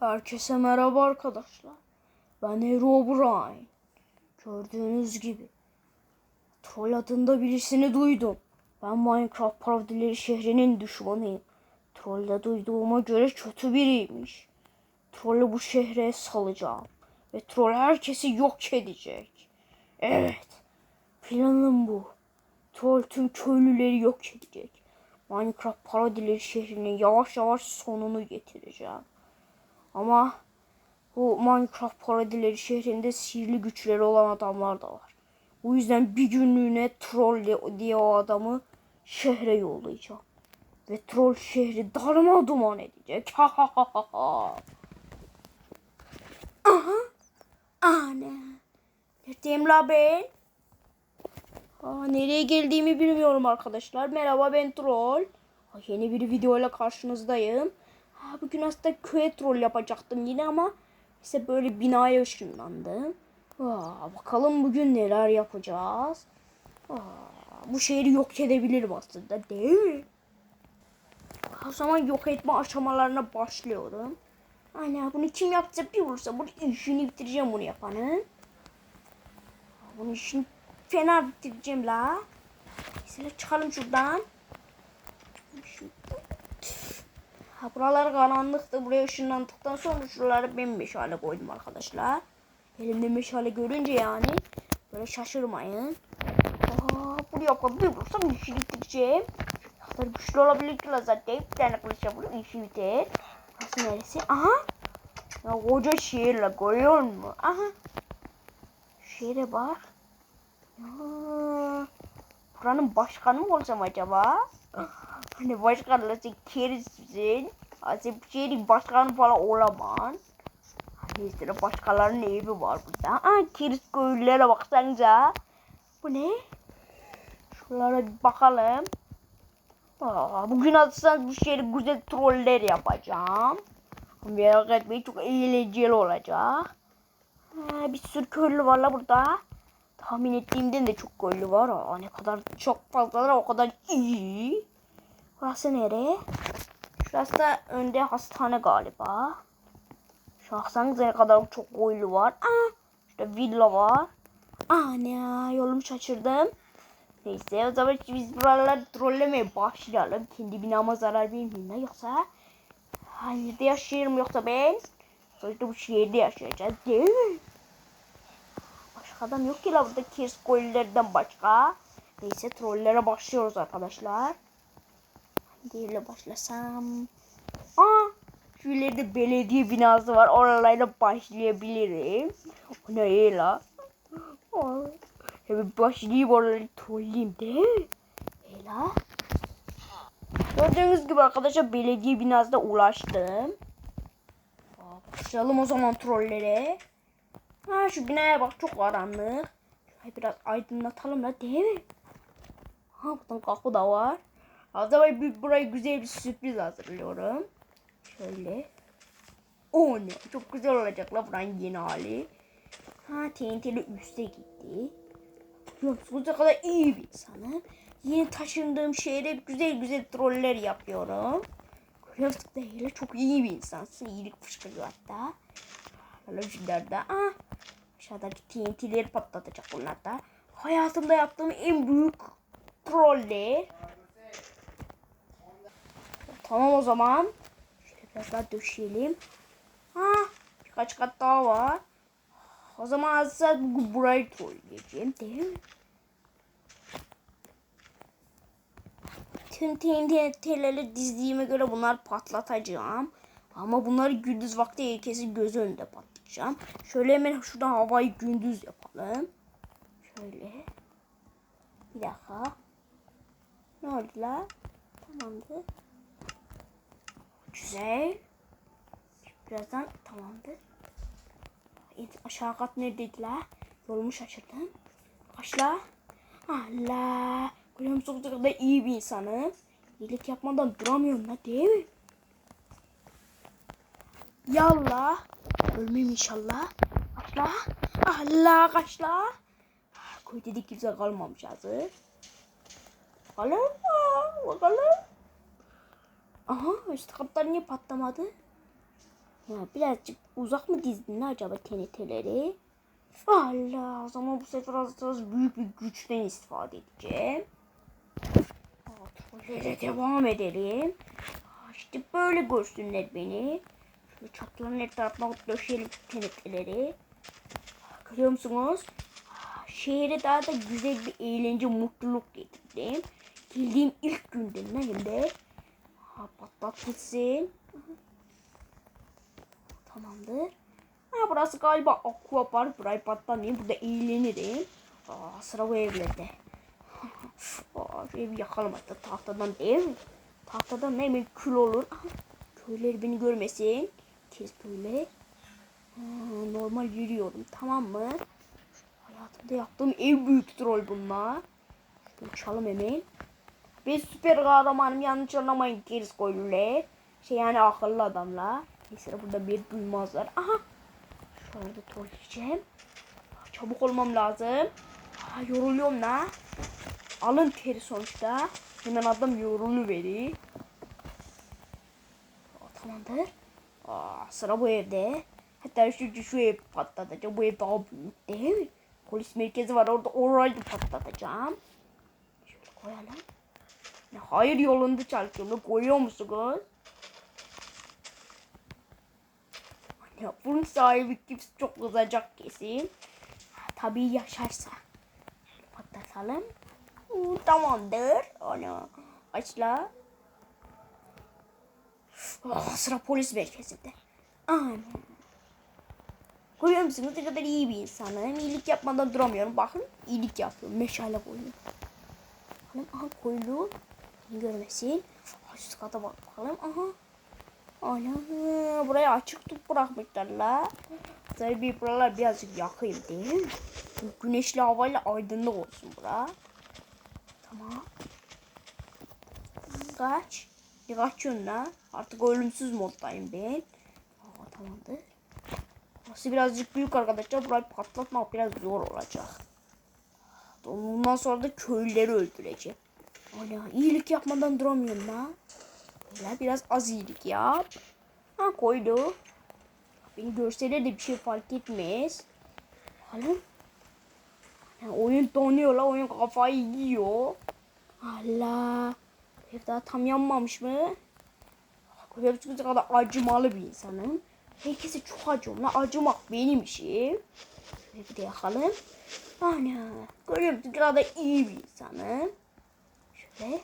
Herkese merhaba arkadaşlar. Ben Herobrine. Gördüğünüz gibi. Troll adında birisini duydum. Ben Minecraft parodileri şehrinin düşmanıyım. Troll'de duyduğuma göre kötü biriymiş. Troll'ü bu şehre salacağım. Ve troll herkesi yok edecek. Evet. Planım bu. Troll tüm köylüleri yok edecek. Minecraft parodileri şehrinin yavaş yavaş sonunu getireceğim. Ama bu Minecraft parodileri şehrinde sihirli güçleri olan adamlar da var. Bu yüzden bir günlüğüne troll diye o adamı şehre yollayacağım. Ve troll şehri darma duman edecek. Ha ha ha ha ha. Aha. Ana. Neredeyim la ben? Aa, nereye geldiğimi bilmiyorum arkadaşlar. Merhaba ben Troll. Yeni bir videoyla karşınızdayım. Bugün aslında köye troll yapacaktım yine ama işte böyle binaya ışınlandım. Aa, bakalım bugün neler yapacağız. Aa, bu şehri yok edebilirim aslında değil mi? O zaman yok etme aşamalarına başlıyorum. Ana bunu kim yapsa bir vursa bunu işini bitireceğim bunu yapanın. Bunun işini fena bitireceğim la. Mesela çıkalım şuradan. Ha, buralar karanlıktı. Buraya ışınlandıktan sonra şuraları ben meşale koydum arkadaşlar. Elimde meşale görünce yani böyle şaşırmayın. Aa, buraya kadar bir vursam işi bitireceğim. Kadar güçlü olabilir ki zaten. Bir tane kılıç yapılır işi biter. Burası neresi? Aha. Ya koca şehir la görüyor musun? Aha. Şehre bak. Ya. Buranın başkanı mı olsam acaba? Hani başkanla sen kerisin. Sen bu şehrin başkanı falan olamam. Hani sıra başkalarının evi var burada. Aa, keriz köylülere baksanıza. Bu ne? Şuralara bir bakalım. Aa, bugün atsan bu şehri güzel troller yapacağım. Merak etmeyin çok eğlenceli olacak. Ha, bir sürü köylü var la burada. Tahmin ettiğimden de çok köylü var. Aa, ne kadar çok fazlalar o kadar iyi. Burası nere? Şurası da önde hastane galiba. Şahsanıza ne kadar çok köylü var. Aa, şurada villa var. Ne ya yolumu şaşırdım. Neyse o zaman biz buraları trollemeye başlayalım. Kendi binama zarar vermeyeyim yoksa Nerede yaşıyorum yoksa ben? Sonuçta bu şehirde yaşayacağız değil mi? Başka adam yok ki la burada kirs gollerden başka. Neyse trollere başlıyoruz arkadaşlar. Hangiyle başlasam? Aa, şu ileride belediye binası var. Oralarla başlayabilirim. O ne la? Hemen başlayayım oraları trolleyeyim değil mi? Ela. Gördüğünüz gibi arkadaşlar belediye binasına ulaştım. Başlayalım o zaman trollere. Ha şu binaya bak çok karanlık. Şurayı biraz aydınlatalım da değil mi? Ha buradan kapı da var. Zaman bir burayı güzel bir sürpriz hazırlıyorum. Şöyle. O ne? Çok güzel olacak la buranın yeni hali. Ha TNT'li üste gitti. Ne kadar iyi bir insanım. Yeni taşındığım şehre güzel güzel troller yapıyorum. Görüyorsun değil çok iyi bir insansın. İyilik fışkırıyor hatta. Teknolojilerde. Ah. Aşağıdaki TNT'leri patlatacak bunlar da. Hayatımda yaptığım en büyük troller. Tamam o zaman. Şöyle biraz daha döşeyelim. Ah. Birkaç kat daha var. O zaman bu- burayı trolleyeceğim değil mi? Tüm TNT'leri dizdiğime göre bunlar patlatacağım. Ama bunları gündüz vakti herkesin göz önünde patlatacağım. Şöyle hemen şuradan havayı gündüz yapalım. Şöyle. Bir dakika. Ne oldu la? Tamamdır. Güzel. Birazdan tamamdır. Aşağı kat neredeydi la? Yolumu şaşırdım. Kaçla? Allah. Ne kadar iyi bir insanım. İyilik yapmadan duramıyorum la değil mi? Yallah. Ölmeyeyim inşallah. Kaçla. Allah kaçla. Koy dedik kimse kalmamış hazır. Bakalım. Bakalım. Aha üst katlar niye patlamadı? Ya birazcık uzak mı dizdin acaba TNT'leri? Allah o zaman bu sefer az az büyük bir güçten istifade edeceğim. Trollere devam edelim. İşte böyle görsünler beni. Şöyle çatıların etrafına döşeyelim TNT'leri. Görüyor musunuz? Şehre daha da güzel bir eğlence, mutluluk getirdim. Geldiğim ilk günden hem de. Ha. Tamamdır. Ha, burası galiba aqua park. Burayı patlamayayım. Burada eğlenirim. Aa, sıra bu evlerde. Aa, evi yakalım hatta tahtadan mi? Tahtadan hemen kül olur. Köyler beni görmesin. Kes böyle. Normal yürüyorum tamam mı? Hayatımda yaptığım en büyük troll bunlar. Şunu çalım hemen. Ben süper kahramanım yanlış anlamayın geriz koylular. Şey yani akıllı adamlar. Neyse burada bir duymazlar. Aha. Şöyle de trolleyeceğim. Çabuk olmam lazım. Aa, yoruluyorum la. Alın teri sonuçta. Hemen adam yorulu veri. Tamamdır. Aa, sıra bu evde. Hatta şu, şu ev patlatacağım. Bu ev daha büyük değil mi? Polis merkezi var orada. Orayı patlatacağım. Şöyle koyalım. Hayır yolunda çalışıyorum. Koyuyor musunuz? Ya bunun sahibi kimse çok kızacak kesin. Tabii yaşarsa. Patlatalım. Uuu, tamamdır. Ana. Açla. Ah, sıra polis merkezinde. Ana. Görüyor musunuz ne kadar iyi bir insanım. İyilik yapmadan duramıyorum. Bakın iyilik yapıyorum. Meşale koyuyorum. Bakalım aha koydu. Görmesin. Üst kata bakalım. Aha. Ana burayı açık tut bırakmışlar la. Tabii buralar birazcık yakayım değil mi? Güneşli havayla aydınlık olsun bura. Tamam. Kaç. Bir kaçıyorsun la. Artık ölümsüz moddayım ben. Aa, tamamdır. Burası birazcık büyük arkadaşlar. Burayı patlatmak biraz zor olacak. Ondan sonra da köylüleri öldüreceğim. Ana iyilik yapmadan duramıyorum la. Böyle biraz az iyilik yap. Ha koydu. Beni görseler de bir şey fark etmez. Bakalım. Yani oyun donuyor la. Oyun kafayı yiyor. Allah. Ev daha tam yanmamış mı? Hepsi kadar acımalı bir insanım. Herkese çok acıyorum la. Acımak benim işim. Bir de yakalım. Ana. Görüyor musun? kadar iyi bir insanım. Şöyle.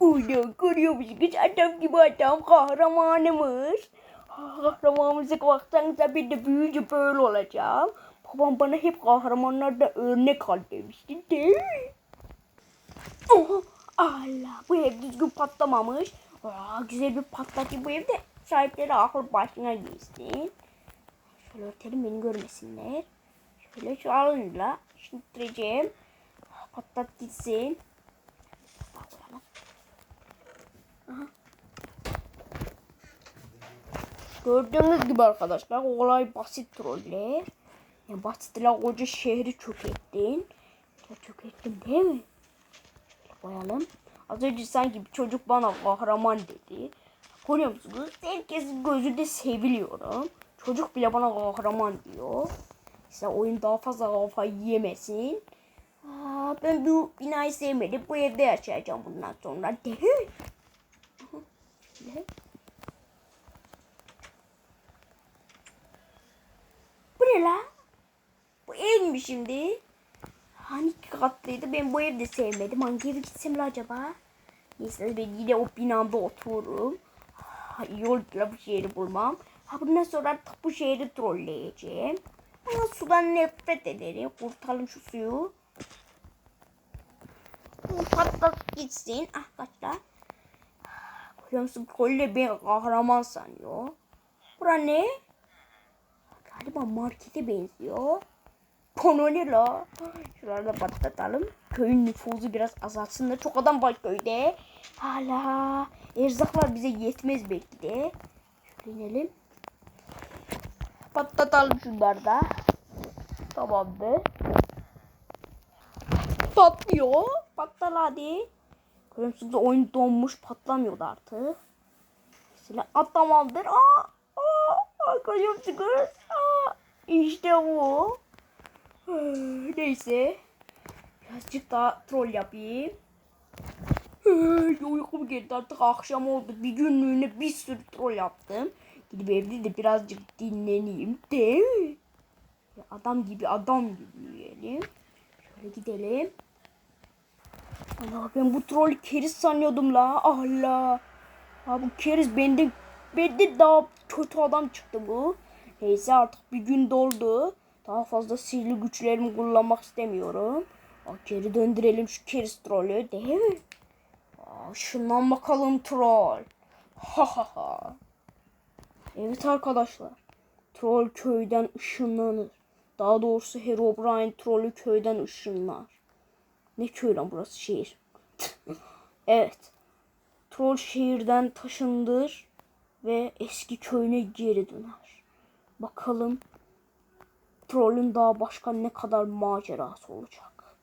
Uydu görüyor musunuz? Adam gibi adam kahramanımız. Kahramanımıza baksanıza bir de büyüyünce böyle olacağım. Babam bana hep kahramanlarda örnek al demişti değil mi? Oh, Allah bu ev düzgün patlamamış. Aa, güzel bir patlatıcı bu evde. Sahipleri akıl başına geçsin. Şöyle örtelim beni görmesinler. Şöyle şu alınla. Şimdi. Patlat gitsin. Gördüğünüz gibi arkadaşlar olay basit troller. Yani basitler koca şehri çökerttin. Ya çökerttin değil mi? Koyalım. Az önce sanki bir çocuk bana kahraman dedi. Görüyor musunuz? Herkesin gözünde seviliyorum. Çocuk bile bana kahraman diyor. İşte oyun daha fazla kafa yemesin. Aa, ben bu binayı sevmedim. Bu evde yaşayacağım bundan sonra. Değil mi? Ne? Bu ne la? Bu ev mi şimdi? Hani katlıydı. Ben bu evde sevmedim. Hangi eve gitsem la acaba? Neyse ben yine o binamda otururum. Ha, iyi bu şehri bulmam. Ha bundan sonra artık bu şehri trolleyeceğim. Ama sudan nefret ederim. Kurtalım şu suyu. Patlat gitsin. Ah kaç. Musun? Kolle beni kahraman sanıyor. Bura ne? Galiba markete benziyor. Konu la? Şuralarda patlatalım. Köyün nüfusu biraz azaltsın da çok adam var köyde. Hala erzaklar bize yetmez belki de. Şöyle inelim. Patlatalım şunları da. Tamamdır. Patlıyor. Patlar hadi. Görüyor musunuz? Oyun donmuş patlamıyordu artık. Silah atlamalıdır. Aa, aa, arkadaşım çıkarız. Aa, işte bu. Neyse. Birazcık daha troll yapayım. Uykum geldi artık akşam oldu. Bir günlüğüne bir sürü troll yaptım. Gidip evde de birazcık dinleneyim. Değil mi? Adam gibi adam gibi yiyelim. Şöyle gidelim. Allah ben bu trolü keriz sanıyordum la. Allah. Ha bu keriz benden, benden daha kötü adam çıktı bu. Neyse artık bir gün doldu. Daha fazla sihirli güçlerimi kullanmak istemiyorum. Aa, geri döndürelim şu keriz trolü değil mi? Aa, şundan bakalım troll. Ha ha ha. Evet arkadaşlar. Troll köyden ışınlanır. Daha doğrusu Herobrine trolü köyden ışınlar. Ne köy lan burası şehir. evet. Troll şehirden taşındır ve eski köyüne geri döner. Bakalım Troll'ün daha başka ne kadar macerası olacak.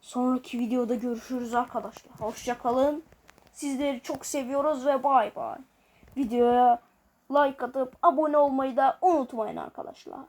Sonraki videoda görüşürüz arkadaşlar. Hoşçakalın. Sizleri çok seviyoruz ve bay bay. Videoya like atıp abone olmayı da unutmayın arkadaşlar.